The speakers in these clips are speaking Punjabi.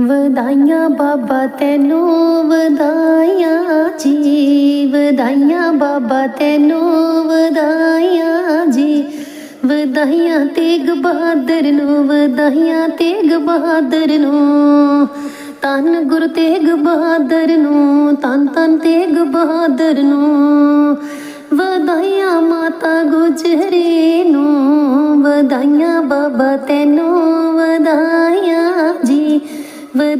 ਵਧਾਈਆਂ ਬਾਬਾ ਤੈਨੂੰ, ਵਧਾਈਆਂ ਜੀ ਵਧਾਈਆਂ ਬਾਬਾ ਤੈਨੂੰ, ਵਧਾਈਆਂ ਜੀ ਵਧਾਈਆਂ ਤੇਗ ਬਹਾਦਰ ਨੂੰ, ਵਧਾਈਆਂ ਤੇਗ ਬਹਾਦਰ ਨੂੰ। ਤਨ ਗੁਰੂ ਤੇਗ ਬਹਾਦਰ ਨੂੰ ਤਨ ਤਨ ਤੇਗ ਬਹਾਦਰ ਨੂੰ। ਵਧਾਈਆਂ ਮਾਤਾ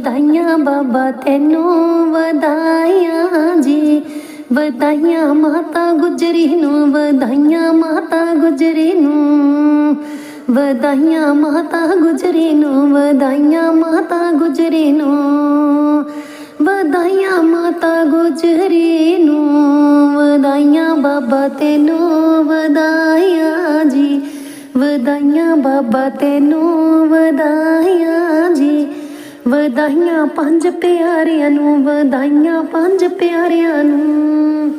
ਵਧਾਈਆਂ ਬਾਬਾ, ਤੈਨੂੰ ਵਧਾਈਆਂ ਜੀ। ਵਧਾਈਆਂ ਮਾਤਾ ਗੁਜਰੀ ਨੂੰ, ਵਧਾਈਆਂ ਮਾਤਾ ਗੁਜਰੀ ਨੂੰ। ਵਧਾਈਆਂ ਮਾਤਾ ਗੁਜਰੀ ਨੂੰ, ਵਧਾਈਆਂ ਮਾਤਾ ਗੁਜਰੀ ਨੂੰ। ਵਧਾਈਆਂ ਮਾਤਾ ਗੁਜਰੀ ਨੂੰ, ਵਧਾਈਆਂ ਬਾਬਾ ਤੈਨੂੰ ਵਧਾਈਆਂ ਜੀ। ਵਧਾਈਆਂ ਬਾਬਾ ਤੈਨੂੰ ਵਧਾਈਆਂ ਵਧਾਈਆਂ ਪੰਜ ਪਿਆਰਿਆਂ ਨੂੰ, ਵਧਾਈਆਂ ਪੰਜ ਪਿਆਰਿਆਂ ਨੂੰ।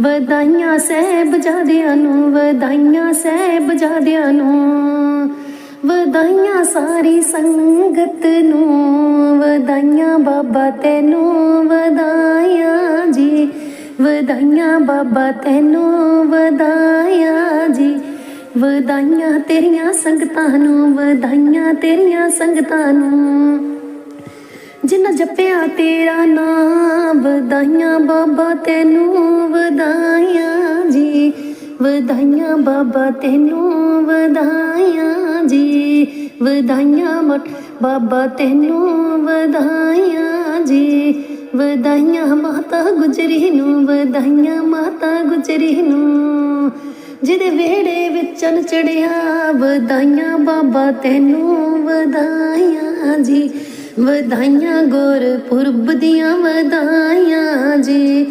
ਵਧਾਈਆਂ ਸਹਿਬਜ਼ਾਦਿਆਂ ਨੂੰ, ਵਧਾਈਆਂ ਸਹਿਬਜ਼ਾਦਿਆਂ ਨੂੰ। ਵਧਾਈਆਂ ਸਾਰੀ ਸੰਗਤ ਨੂੰ, ਵਧਾਈਆਂ ਬਾਬਾ ਤੈਨੂੰ ਵਧਾਈਆਂ ਜੀ। ਵਧਾਈਆਂ ਬਾਬਾ ਤੈਨੂੰ ਵਧਾਈਆਂ ਜੀ। ਵਧਾਈਆਂ ਤੇਰੀਆਂ ਸੰਗਤਾਂ ਨੂੰ, ਵਧਾਈਆਂ ਤੇਰੀਆਂ ਸੰਗਤਾਂ ਨੂੰ। ਜਿੰਨਾ ਜਪਿਆ ਤੇਰਾ ਨਾਮ, ਵਧਾਈਆਂ ਬਾਬਾ ਤੈਨੂੰ, ਵਧਾਈਆਂ ਜੀ। ਵਧਾਈਆਂ ਬਾਬਾ ਤੈਨੂੰ, ਵਧਾਈਆਂ ਜੀ। ਵਧਾਈਆਂ ਮਟ ਬਾਬਾ ਤੈਨੂੰ, ਵਧਾਈਆਂ ਜੀ। ਵਧਾਈਆਂ ਮਾਤਾ ਗੁਜਰੀ ਨੂੰ, ਵਧਾਈਆਂ ਮਾਤਾ ਗੁਜਰੀ ਨੂੰ। ਜਿਹਦੇ ਵਿਹੜੇ ਵਿੱਚ ਚਨ ਚੜਿਆ, ਵਧਾਈਆਂ ਬਾਬਾ ਤੈਨੂੰ, ਵਧਾਈਆਂ ਜੀ। ਵਧਾਈਆਂ ਗੁਰਪੁਰਬ ਦੀਆਂ ਵਧਾਈਆਂ ਜੀ।